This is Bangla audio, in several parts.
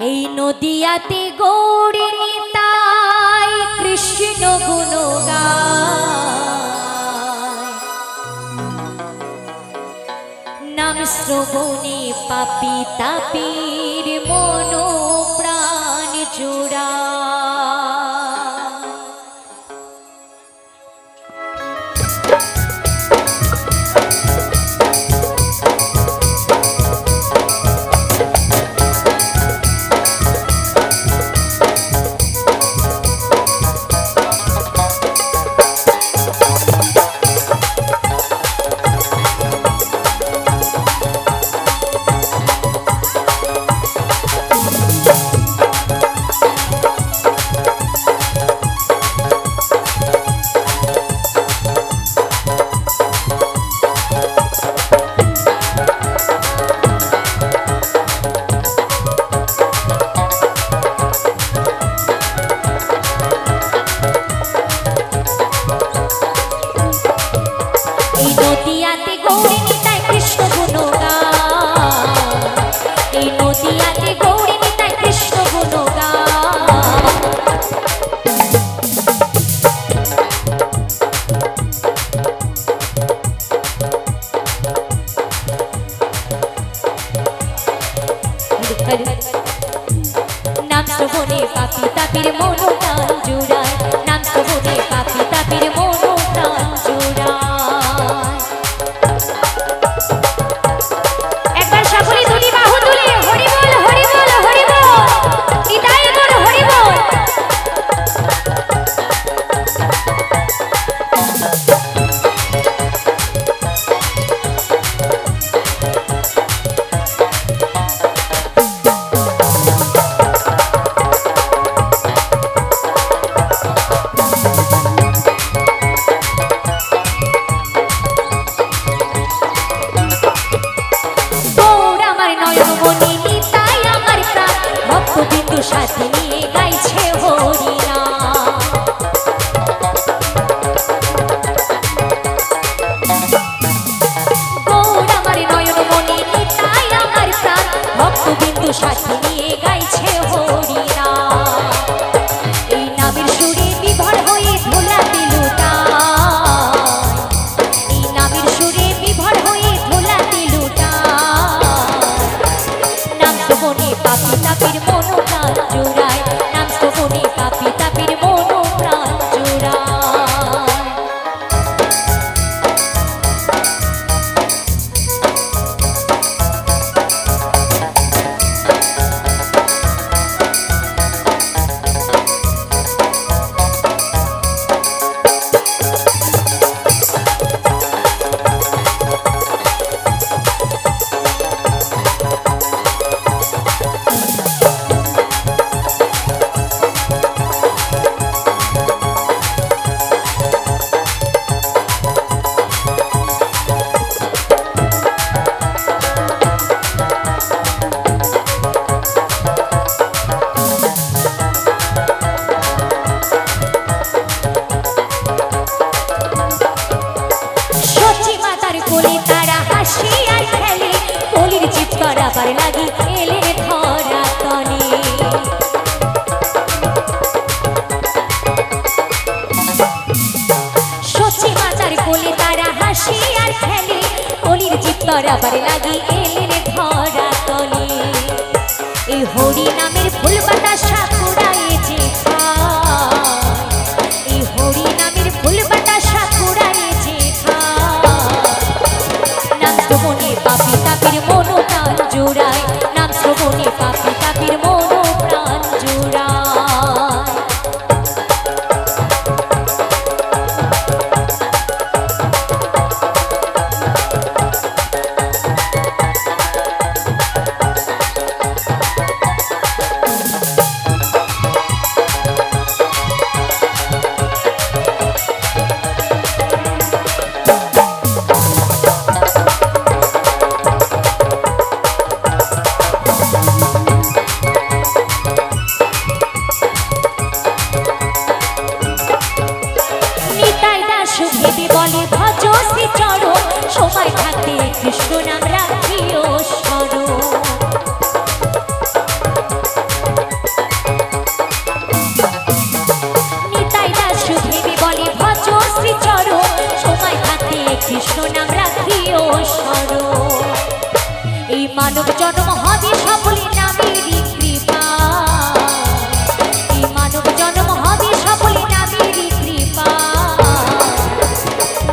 এই নদিয়াতে গৌরী নিতাই কৃষ্ণ গুণগায় নাম শ্রবণে পাপি তাপির মনো প্রাণ জোড়া। এই নদিয়াতে গৌরী নিতাই কৃষ্ণ গুণগান। এই নদিয়াতে গৌরী নিতাই কৃষ্ণ গুণগান। নাম শ্রবণে পাপি তাপির মনোটান জুড়ায়। নাম শ্রবণে লাগি এলে ধরা তনে। সচি মাতার কোলে তারা হাসি আর খেলে কলির চিপ করাবার লাগি এলে ধরা তনে। এই হরি নামের মানব জন্ম হবে সকলে নামেরই কৃপা। এই মানব জন্ম হবে সকলে নামেরই কৃপা।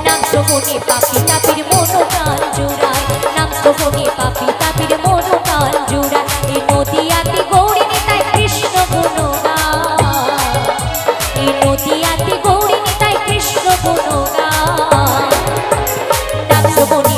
নাম শ্রবণে পাখি তাপির মনোকাল জোড়ায়। নাম শ্রবণে পাখি তাপির মনোকাল জোড়ায়। এই নদিয়াতে গৌরী নেতায় কৃষ্ণ গুণগা এই নদিয়াতে গৌরী নেতায় কৃষ্ণ গুণগা নাম শ্রবণে